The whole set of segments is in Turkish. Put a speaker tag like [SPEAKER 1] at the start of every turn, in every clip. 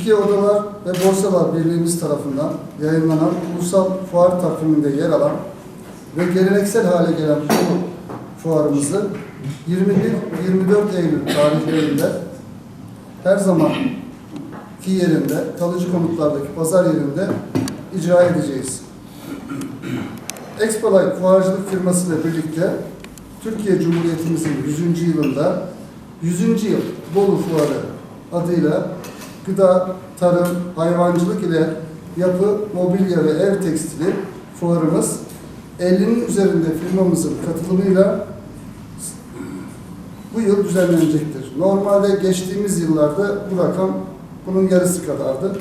[SPEAKER 1] Türkiye Odalar ve Borsalar Birliğimiz tarafından yayınlanan ulusal fuar takviminde yer alan ve geleneksel hale gelen bu fuarımızı 21-24 Eylül tarihlerinde her zaman ki yerinde, kalıcı konutlardaki pazar yerinde icra edeceğiz. Expolite fuarcılık firması ile birlikte Türkiye Cumhuriyetimizin 100. yılında 100. yıl Bolu Fuarı adıyla gıda, tarım, hayvancılık ile yapı, mobilya ve ev tekstili fuarımız 50'nin üzerinde firmamızın katılımıyla bu yıl düzenlenecektir. Normalde geçtiğimiz yıllarda bu rakam bunun yarısı kadardı.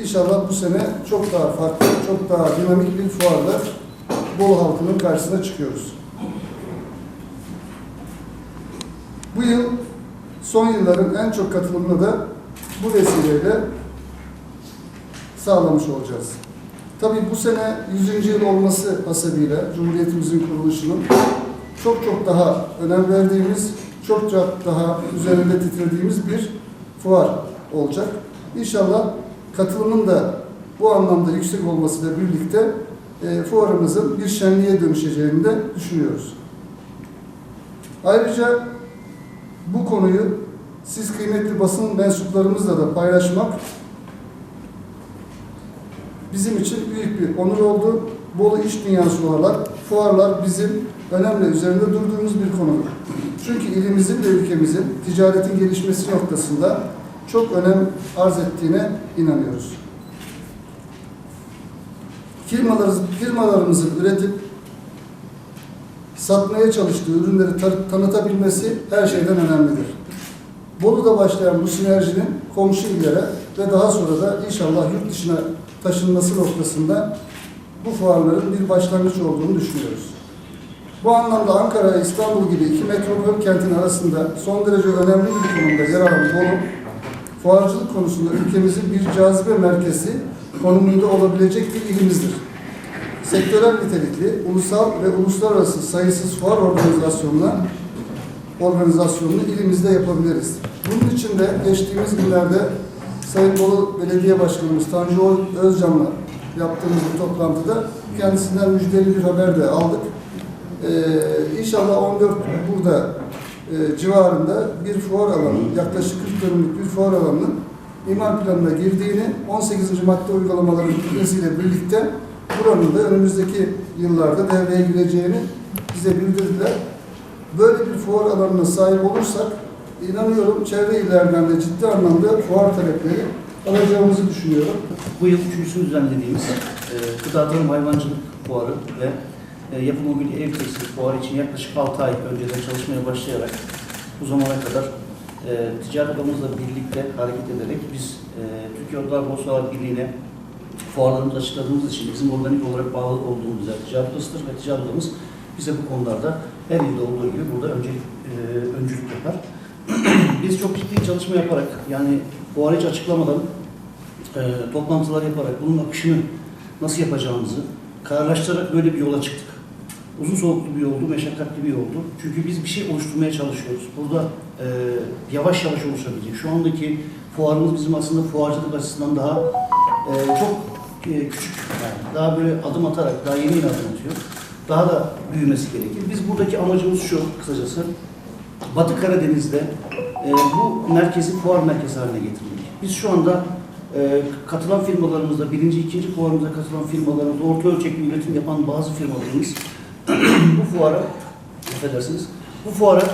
[SPEAKER 1] İnşallah bu sene çok daha farklı, çok daha dinamik bir fuarla Bolu halkının karşısına çıkıyoruz. Bu yıl son yılların en çok katılımını da bu vesileyle sağlamış olacağız. Tabii bu sene 100. yıl olması hasebiyle Cumhuriyetimizin kuruluşunun çok çok daha önem verdiğimiz, çok çok daha üzerinde titrediğimiz bir fuar olacak. İnşallah katılımın da bu anlamda yüksek olmasıyla birlikte e, fuarımızın bir şenliğe dönüşeceğini de düşünüyoruz. Ayrıca bu konuyu siz kıymetli basın mensuplarımızla da paylaşmak bizim için büyük bir onur oldu. Bolu iş dünyası olarak fuarlar bizim önemli üzerinde durduğumuz bir konudur. Çünkü ilimizin ve ülkemizin ticaretin gelişmesi noktasında çok önem arz ettiğine inanıyoruz. Firmalarımız, firmalarımızın üretip satmaya çalıştığı ürünleri ta- tanıtabilmesi her şeyden önemlidir. Bolu'da başlayan bu sinerjinin komşu illere ve daha sonra da inşallah yurt dışına taşınması noktasında bu fuarların bir başlangıç olduğunu düşünüyoruz. Bu anlamda Ankara ve İstanbul gibi iki metropol kentin arasında son derece önemli bir konumda yer alan Bolu, fuarcılık konusunda ülkemizin bir cazibe merkezi konumunda olabilecek bir ilimizdir. Sektörel nitelikli, ulusal ve uluslararası sayısız fuar organizasyonuna organizasyonunu ilimizde yapabiliriz. Bunun için de geçtiğimiz günlerde Sayın Bolu Belediye Başkanımız Tanju Özcan'la yaptığımız bir toplantıda kendisinden müjdeli bir haber de aldık. Ee, inşallah 14 burada e, civarında bir fuar alanı, yaklaşık 40 dönümlük bir fuar alanının imar planına girdiğini, 18. madde uygulamaların bitmesiyle birlikte buranın da önümüzdeki yıllarda devreye gireceğini bize bildirdiler. Böyle bir fuar alanına sahip olursak inanıyorum çevre illerden de ciddi anlamda fuar talepleri alacağımızı düşünüyorum.
[SPEAKER 2] Bu yıl üçüncüsünü düzenlediğimiz e, gıda tarım hayvancılık fuarı ve e, yapı mobilya ev tekstil fuarı için yaklaşık 6 ay önceden çalışmaya başlayarak bu zamana kadar e, ticaret odamızla birlikte hareket ederek biz e, Türkiye Odalar Borsalar Birliği'ne fuarlarımızı açıkladığımız için bizim organik olarak bağlı olduğumuz ticaret odasıdır ve ticaret odamız bize bu konularda her ilde olduğu gibi burada öncelik, e, öncülük yapar. biz çok ciddi çalışma yaparak yani fuarı hiç açıklamadan e, toplantılar yaparak bunun akışını nasıl yapacağımızı kararlaştırarak böyle bir yola çıktık. Uzun soluklu bir yoldu, meşakkatli bir yoldu. Çünkü biz bir şey oluşturmaya çalışıyoruz. Burada e, yavaş yavaş oluşabilecek. Şu andaki fuarımız bizim aslında fuarcılık açısından daha e, çok e, küçük. Yani daha böyle adım atarak, daha yeni yeni adım atıyor. Daha da büyümesi gerekir. Biz buradaki amacımız şu kısacası. Batı Karadeniz'de e, bu merkezi fuar merkezi haline getirmek. Biz şu anda e, katılan firmalarımızda, birinci, ikinci fuarımıza katılan firmalarımız, orta ölçekli üretim yapan bazı firmalarımız bu fuara, affedersiniz, bu fuara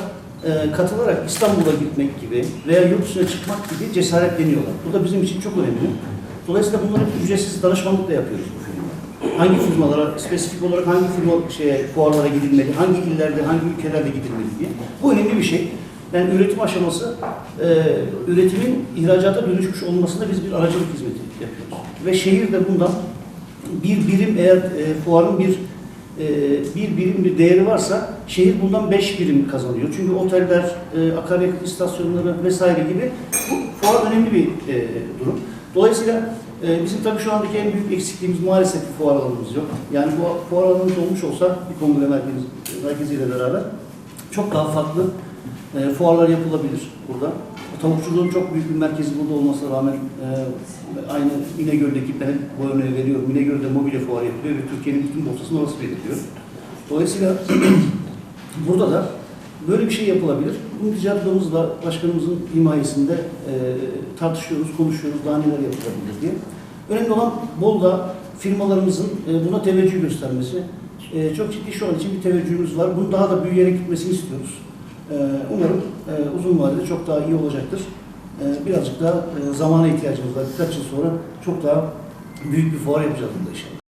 [SPEAKER 2] e, katılarak İstanbul'a gitmek gibi veya yurt dışına çıkmak gibi cesaretleniyorlar. Bu da bizim için çok önemli. Dolayısıyla bunları ücretsiz danışmanlık da yapıyoruz. Hangi firmalara, spesifik olarak hangi firma şeye, fuarlara gidilmeli, hangi illerde, hangi ülkelerde gidilmeli diye. Bu önemli bir şey. Yani üretim aşaması, e, üretimin ihracata dönüşmüş olmasında biz bir aracılık hizmeti yapıyoruz. Ve şehir de bundan bir birim eğer e, fuarın bir e, bir birim bir değeri varsa şehir bundan beş birim kazanıyor. Çünkü oteller, e, akaryakıt istasyonları vesaire gibi bu fuar önemli bir e, durum. Dolayısıyla e, bizim tabii şu andaki en büyük eksikliğimiz maalesef bir fuar alanımız yok. Yani bu fuar alanımız olmuş olsa bir kongre merkezi, merkeziyle beraber çok daha farklı e, fuarlar yapılabilir burada. Tavukçuluğun çok büyük bir merkezi burada olmasına rağmen e, aynı İnegöl'deki ben bu örneği veriyorum. İnegöl'de mobilya fuarı yapılıyor ve Türkiye'nin bütün borsasını orası belirliyor. Dolayısıyla burada da böyle bir şey yapılabilir. Bu ticaret odamızla başkanımızın himayesinde e, tartışıyoruz, konuşuyoruz daha neler yapılabilir diye. Önemli olan Bolu'da firmalarımızın e, buna teveccüh göstermesi. E, çok ciddi şu an için bir teveccühümüz var. Bunun daha da büyüyerek gitmesini istiyoruz. E, umarım e, uzun vadede çok daha iyi olacaktır. E, birazcık daha e, zamana ihtiyacımız var. Birkaç yıl sonra çok daha büyük bir fuar yapacağız burada inşallah.